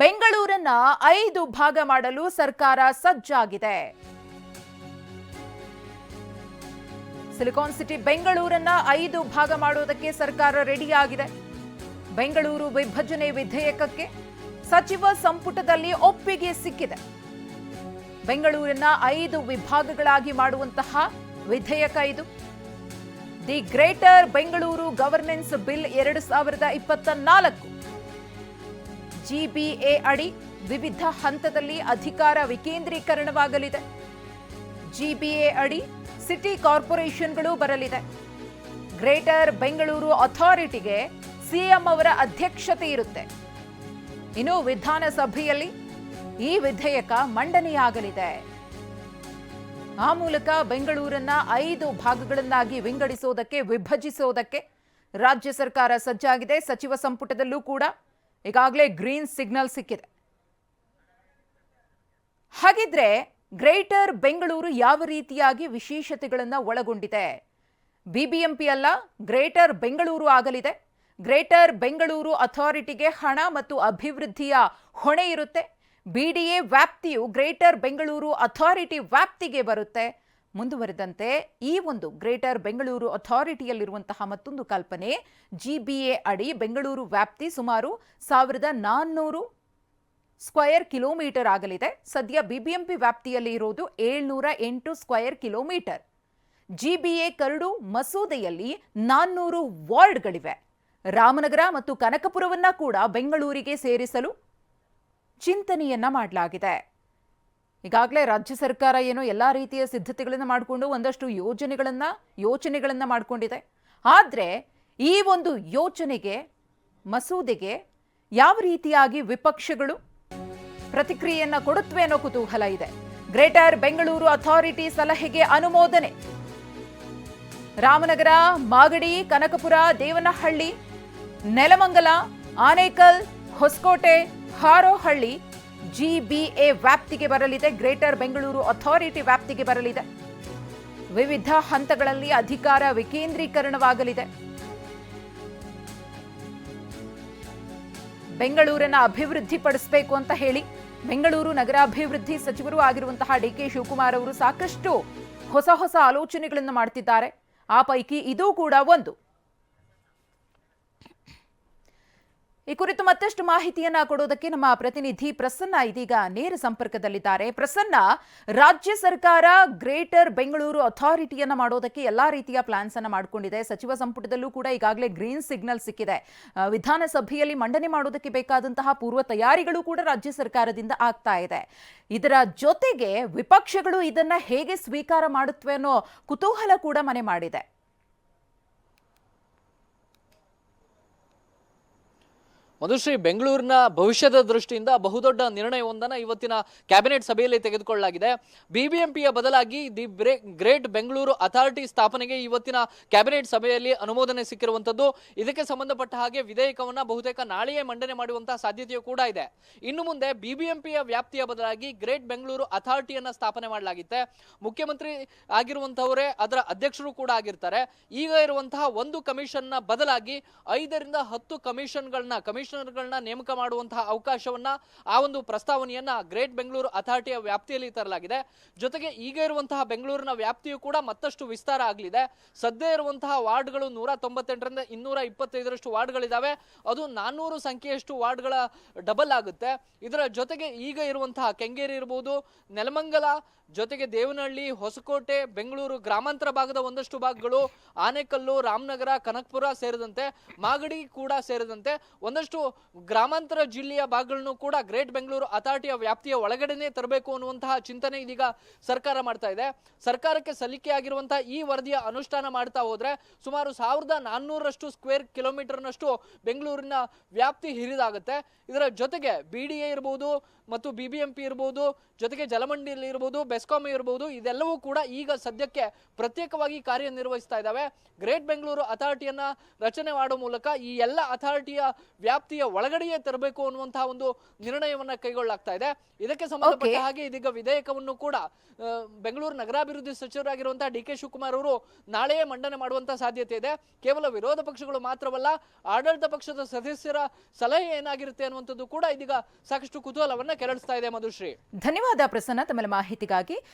ಬೆಂಗಳೂರನ್ನ ಐದು ಭಾಗ ಮಾಡಲು ಸರ್ಕಾರ ಸಜ್ಜಾಗಿದೆ. ಸಿಲಿಕಾನ್ ಸಿಟಿ ಬೆಂಗಳೂರನ್ನ ಐದು ಭಾಗ ಮಾಡುವುದಕ್ಕೆ ಸರ್ಕಾರ ರೆಡಿಯಾಗಿದೆ. ಬೆಂಗಳೂರು ವಿಭಜನೆ ವಿಧೇಯಕಕ್ಕೆ ಸಚಿವ ಸಂಪುಟದಲ್ಲಿ ಒಪ್ಪಿಗೆ ಸಿಕ್ಕಿದೆ. ಬೆಂಗಳೂರನ್ನ ಐದು ವಿಭಾಗಗಳಾಗಿ ಮಾಡುವಂತಹ ವಿಧೇಯಕ ಇದು. The greater Bengaluru governance bill ಎರಡು ಸಾವಿರದ ಇಪ್ಪತ್ತ ನಾಲ್ಕು. ಜಿಬಿಎ ಅಡಿ ವಿವಿಧ ಹಂತದಲ್ಲಿ ಅಧಿಕಾರ ವಿಕೇಂದ್ರೀಕರಣವಾಗಲಿದೆ. ಜಿಬಿಎ ಅಡಿ ಸಿಟಿ ಕಾರ್ಪೊರೇಷನ್ಗಳು ಬರಲಿದೆ. ಗ್ರೇಟರ್ ಬೆಂಗಳೂರು ಅಥಾರಿಟಿಗೆ ಸಿಎಂ ಅವರ ಅಧ್ಯಕ್ಷತೆ ಇರುತ್ತೆ. ಇನ್ನು ವಿಧಾನಸಭೆಯಲ್ಲಿ ಈ ವಿಧೇಯಕ ಮಂಡನೆಯಾಗಲಿದೆ. ಆ ಮೂಲಕ ಬೆಂಗಳೂರನ್ನ ಐದು ಭಾಗಗಳನ್ನಾಗಿ ವಿಂಗಡಿಸೋದಕ್ಕೆ, ವಿಭಜಿಸೋದಕ್ಕೆ ರಾಜ್ಯ ಸರ್ಕಾರ ಸಜ್ಜಾಗಿದೆ. ಸಚಿವ ಸಂಪುಟದಲ್ಲೂ ಕೂಡ ಈಗಾಗಲೇ ಗ್ರೀನ್ ಸಿಗ್ನಲ್ ಸಿಕ್ಕಿದೆ. ಹಾಗಿದ್ರೆ ಗ್ರೇಟರ್ ಬೆಂಗಳೂರು ಯಾವ ರೀತಿಯಾಗಿ ವಿಶೇಷತೆಗಳನ್ನು ಒಳಗೊಂಡಿದೆ? ಬಿಬಿಎಂಪಿ ಅಲ್ಲ, ಗ್ರೇಟರ್ ಬೆಂಗಳೂರು ಆಗಲಿದೆ. ಗ್ರೇಟರ್ ಬೆಂಗಳೂರು ಅಥಾರಿಟಿಗೆ ಹಣ ಮತ್ತು ಅಭಿವೃದ್ಧಿಯ ಹೊಣೆ ಇರುತ್ತೆ. ಬಿಡಿಎ ವ್ಯಾಪ್ತಿಯು ಗ್ರೇಟರ್ ಬೆಂಗಳೂರು ಅಥಾರಿಟಿ ವ್ಯಾಪ್ತಿಗೆ ಬರುತ್ತೆ. ಮುಂದುವರೆದಂತೆ ಈ ಒಂದು ಗ್ರೇಟರ್ ಬೆಂಗಳೂರು ಅಥಾರಿಟಿಯಲ್ಲಿರುವಂತಹ ಮತ್ತೊಂದು ಕಲ್ಪನೆ ಜಿಬಿಎ ಅಡಿ ಬೆಂಗಳೂರು ವ್ಯಾಪ್ತಿ ಸುಮಾರು ಸಾವಿರದ ನಾನ್ನೂರು ಸ್ಕ್ವಯರ್ ಕಿಲೋಮೀಟರ್ ಆಗಲಿದೆ. ಸದ್ಯ ಬಿಬಿಎಂಪಿ ವ್ಯಾಪ್ತಿಯಲ್ಲಿ ಇರೋದು ಏಳ್ನೂರ ಎಂಟು ಸ್ಕ್ವಯರ್ ಕಿಲೋಮೀಟರ್. ಜಿಬಿಎ ಕರಡು ಮಸೂದೆಯಲ್ಲಿ ನಾನ್ನೂರು ವಾರ್ಡ್ಗಳಿವೆ. ರಾಮನಗರ ಮತ್ತು ಕನಕಪುರವನ್ನ ಕೂಡ ಬೆಂಗಳೂರಿಗೆ ಸೇರಿಸಲು ಚಿಂತನೆಯನ್ನ ಮಾಡಲಾಗಿದೆ. ಈಗಾಗಲೇ ರಾಜ್ಯ ಸರ್ಕಾರ ಏನು ಎಲ್ಲ ರೀತಿಯ ಸಿದ್ಧತೆಗಳನ್ನು ಮಾಡಿಕೊಂಡು ಒಂದಷ್ಟು ಯೋಜನೆಗಳನ್ನು, ಯೋಚನೆಗಳನ್ನು ಮಾಡಿಕೊಂಡಿದೆ. ಆದರೆ ಈ ಒಂದು ಯೋಚನೆಗೆ, ಮಸೂದೆಗೆ ಯಾವ ರೀತಿಯಾಗಿ ವಿಪಕ್ಷಗಳು ಪ್ರತಿಕ್ರಿಯೆಯನ್ನು ಕೊಡುತ್ತವೆ ಅನ್ನೋ ಕುತೂಹಲ ಇದೆ. ಗ್ರೇಟರ್ ಬೆಂಗಳೂರು ಅಥಾರಿಟಿ ಸಲಹೆಗೆ ಅನುಮೋದನೆ. ರಾಮನಗರ, ಮಾಗಡಿ, ಕನಕಪುರ, ದೇವನಹಳ್ಳಿ, ನೆಲಮಂಗಲ, ಆನೇಕಲ್, ಹೊಸಕೋಟೆ, ಹಾರೋಹಳ್ಳಿ ಜಿಬಿಎ ವ್ಯಾಪ್ತಿಗೆ ಬರಲಿದೆ ಗ್ರೇಟರ್ ಬೆಂಗಳೂರು ಅಥಾರಿಟಿ ವ್ಯಾಪ್ತಿಗೆ ಬರಲಿದೆ. ವಿವಿಧ ಹಂತಗಳಲ್ಲಿ ಅಧಿಕಾರ ವಿಕೇಂದ್ರೀಕರಣವಾಗಲಿದೆ. ಬೆಂಗಳೂರನ್ನ ಅಭಿವೃದ್ಧಿಪಡಿಸಬೇಕು ಅಂತ ಹೇಳಿ ಬೆಂಗಳೂರು ನಗರಾಭಿವೃದ್ಧಿ ಸಚಿವರು ಆಗಿರುವಂತಹ ಡಿ ಕೆ ಶಿವಕುಮಾರ್ ಅವರು ಸಾಕಷ್ಟು ಹೊಸ ಹೊಸ ಆಲೋಚನೆಗಳನ್ನು ಮಾಡ್ತಿದ್ದಾರೆ. ಆ ಪೈಕಿ ಇದೂ ಕೂಡ ಒಂದು. ಈ ಕುರಿತು ಮತ್ತಷ್ಟು ಮಾಹಿತಿಯನ್ನ ಕೊಡೋದಕ್ಕೆ ನಮ್ಮ ಪ್ರತಿನಿಧಿ ಪ್ರಸನ್ನ ಇದೀಗ ನೇರ ಸಂಪರ್ಕದಲ್ಲಿದ್ದಾರೆ. ಪ್ರಸನ್ನ, ರಾಜ್ಯ ಸರ್ಕಾರ ಗ್ರೇಟರ್ ಬೆಂಗಳೂರು ಅಥಾರಿಟಿಯನ್ನ ಮಾಡೋದಕ್ಕೆ ಎಲ್ಲಾ ರೀತಿಯ ಪ್ಲಾನ್ಸ್ ಅನ್ನ ಮಾಡಿಕೊಂಡಿದೆ. ಸಚಿವ ಸಂಪುಟದಲ್ಲೂ ಕೂಡ ಈಗಾಗಲೇ ಗ್ರೀನ್ ಸಿಗ್ನಲ್ ಸಿಕ್ಕಿದೆ. ವಿಧಾನಸಭೆಯಲ್ಲಿ ಮಂಡನೆ ಮಾಡೋದಕ್ಕೆ ಬೇಕಾದಂತಹ ಪೂರ್ವ ತಯಾರಿಗಳು ಕೂಡ ರಾಜ್ಯ ಸರ್ಕಾರದಿಂದ ಆಗ್ತಾ ಇದೆ. ಇದರ ಜೊತೆಗೆ ವಿಪಕ್ಷಗಳು ಇದನ್ನ ಹೇಗೆ ಸ್ವೀಕಾರ ಮಾಡುತ್ತವೆ ಅನ್ನೋ ಕುತೂಹಲ ಕೂಡ ಮನೆ ಮಾಡಿದೆ. ಮಧುಶ್ರೀ, ಬೆಂಗಳೂರಿನ ಭವಿಷ್ಯದ ದೃಷ್ಟಿಯಿಂದ ಬಹುದೊಡ್ಡ ನಿರ್ಣಯವೊಂದನ್ನು ಇವತ್ತಿನ ಕ್ಯಾಬಿನೆಟ್ ಸಭೆಯಲ್ಲಿ ತೆಗೆದುಕೊಳ್ಳಲಾಗಿದೆ. ಬಿಬಿಎಂಪಿಯ ಬದಲಾಗಿ ದಿ ಗ್ರೇಟ್ ಬೆಂಗಳೂರು ಅಥಾರಿಟಿ ಸ್ಥಾಪನೆಗೆ ಇವತ್ತಿನ ಕ್ಯಾಬಿನೆಟ್ ಸಭೆಯಲ್ಲಿ ಅನುಮೋದನೆ ಸಿಕ್ಕಿರುವಂಥದ್ದು. ಇದಕ್ಕೆ ಸಂಬಂಧಪಟ್ಟ ಹಾಗೆ ವಿಧೇಯಕವನ್ನು ಬಹುತೇಕ ನಾಳೆಯೇ ಮಂಡನೆ ಮಾಡುವಂತಹ ಸಾಧ್ಯತೆಯೂ ಕೂಡ ಇದೆ. ಇನ್ನು ಮುಂದೆ ಬಿಬಿಎಂಪಿಯ ವ್ಯಾಪ್ತಿಯ ಬದಲಾಗಿ ಗ್ರೇಟ್ ಬೆಂಗಳೂರು ಅಥಾರಿಟಿಯನ್ನ ಸ್ಥಾಪನೆ ಮಾಡಲಾಗಿತ್ತೆ. ಮುಖ್ಯಮಂತ್ರಿ ಆಗಿರುವಂತಹವರೇ ಅದರ ಅಧ್ಯಕ್ಷರು ಕೂಡ ಆಗಿರ್ತಾರೆ. ಈಗ ಇರುವಂತಹ ಒಂದು ಕಮಿಷನ್ನ ಬದಲಾಗಿ ಐದರಿಂದ ಹತ್ತು ಕಮಿಷನ್ಗಳನ್ನ ಕಮಿಷನರ್ಗಳನ್ನ ನೇಮಕ ಮಾಡುವಂತಹ ಅವಕಾಶವನ್ನ ಆ ಒಂದು ಪ್ರಸ್ತಾವನೆಯನ್ನ ಗ್ರೇಟ್ ಬೆಂಗಳೂರು ಅಥಾರಿಟಿಯ ವ್ಯಾಪ್ತಿಯಲ್ಲಿ ತರಲಾಗಿದೆ. ಜೊತೆಗೆ ಈಗ ಇರುವಂತಹ ಬೆಂಗಳೂರಿನ ವ್ಯಾಪ್ತಿಯು ಕೂಡ ಮತ್ತಷ್ಟು ವಿಸ್ತಾರ ಆಗಲಿದೆ. ಸದ್ಯ ಇರುವಂತಹ ವಾರ್ಡ್ಗಳು ನೂರ ತೊಂಬತ್ತೆಂಟರಿಂದ ಇನ್ನೂರ ಇಪ್ಪತ್ತೈದರಷ್ಟು ವಾರ್ಡ್ಗಳಿದ್ದಾವೆ ಅದು ನಾನ್ನೂರು ಸಂಖ್ಯೆಯಷ್ಟು ವಾರ್ಡ್ಗಳ ಡಬಲ್ ಆಗುತ್ತೆ. ಇದರ ಜೊತೆಗೆ ಈಗ ಇರುವಂತಹ ಕೆಂಗೇರಿ ಇರಬಹುದು ನೆಲಮಂಗಲ ಜೊತೆಗೆ ದೇವನಹಳ್ಳಿ, ಹೊಸಕೋಟೆ, ಬೆಂಗಳೂರು ಗ್ರಾಮಾಂತರ ಭಾಗದ ಒಂದಷ್ಟು ಭಾಗಗಳು ಆನೆಕಲ್ಲು, ರಾಮನಗರ, ಕನಕಪುರ ಸೇರಿದಂತೆ ಮಾಗಡಿ ಕೂಡ ಸೇರಿದಂತೆ ಒಂದಷ್ಟು ಗ್ರಾಮಾಂತರ ಜಿಲ್ಲೆಯ ಭಾಗಗಳನ್ನು ಕೂಡ ಗ್ರೇಟ್ ಬೆಂಗಳೂರು ಅಥಾರಿಟಿಯ ವ್ಯಾಪ್ತಿಯ ಒಳಗಡೆನೆ ತರಬೇಕು ಅನ್ನುವಂತಹ ಚಿಂತನೆ ಇದೀಗ ಸರ್ಕಾರ ಮಾಡ್ತಾ ಇದೆ. ಸರ್ಕಾರಕ್ಕೆ ಸಲ್ಲಿಕೆ ಆಗಿರುವಂತಹ ಈ ವರದಿಯ ಅನುಷ್ಠಾನ ಮಾಡ್ತಾ ಹೋದ್ರೆ ಸುಮಾರು ಸಾವಿರದ ನಾನ್ನೂರಷ್ಟು ಸ್ಕ್ವೇರ್ ಕಿಲೋಮೀಟರ್ನಷ್ಟು ಬೆಂಗಳೂರಿನ ವ್ಯಾಪ್ತಿ ಹಿರಿದಾಗುತ್ತೆ. ಇದರ ಜೊತೆಗೆ ಬಿ ಇರಬಹುದು ಮತ್ತು ಬಿ ಇರಬಹುದು ಜೊತೆಗೆ ಜಲಮಂಡಿಯಲ್ಲಿ ಇರ್ಬೋದು ಬೆಸ್ಕಾಂ ಇರ್ಬೋದು ಇದೆಲ್ಲವೂ ಕೂಡ ಈಗ ಸದ್ಯಕ್ಕೆ ಪ್ರತ್ಯೇಕವಾಗಿ ಕಾರ್ಯನಿರ್ವಹಿಸ್ತಾ ಇದ್ದಾವೆ. ಗ್ರೇಟ್ ಬೆಂಗಳೂರು ಅಥಾರಿಟಿಯನ್ನ ರಚನೆ ಮಾಡುವ ಮೂಲಕ ಈ ಎಲ್ಲ ಅಥಾರಿಟಿಯ ವ್ಯಾಪ್ತಿಯ ಒಳಗಡೆಯೇ ತರಬೇಕು ಅನ್ನುವಂತಹ ಒಂದು ನಿರ್ಣಯವನ್ನ ಕೈಗೊಳ್ಳಲಾಗ್ತಾ ಇದೆ. ಇದಕ್ಕೆ ಸಂಬಂಧಪಟ್ಟ ಹಾಗೆ ಇದೀಗ ವಿಧೇಯಕವನ್ನು ಕೂಡ ಬೆಂಗಳೂರು ನಗರಾಭಿವೃದ್ಧಿ ಸಚಿವರಾಗಿರುವಂತಹ ಡಿ ಕೆ ಶಿವಕುಮಾರ್ ಅವರು ನಾಳೆಯೇ ಮಂಡನೆ ಮಾಡುವಂತಹ ಸಾಧ್ಯತೆ ಇದೆ. ಕೇವಲ ವಿರೋಧ ಪಕ್ಷಗಳು ಮಾತ್ರವಲ್ಲ ಆಡಳಿತ ಪಕ್ಷದ ಸದಸ್ಯರ ಸಲಹೆ ಏನಾಗಿರುತ್ತೆ ಅನ್ನುವಂಥದ್ದು ಕೂಡ ಇದೀಗ ಸಾಕಷ್ಟು ಕುತೂಹಲವನ್ನ ಕೆರಳಿಸ್ತಾ ಇದೆ ಮಧುಶ್ರೀ. ಧನ್ಯವಾದ ಪ್ರಸನ್ನ ತಮ್ಮ ಮಾಹಿತಿಗಾಗಿ. থাকে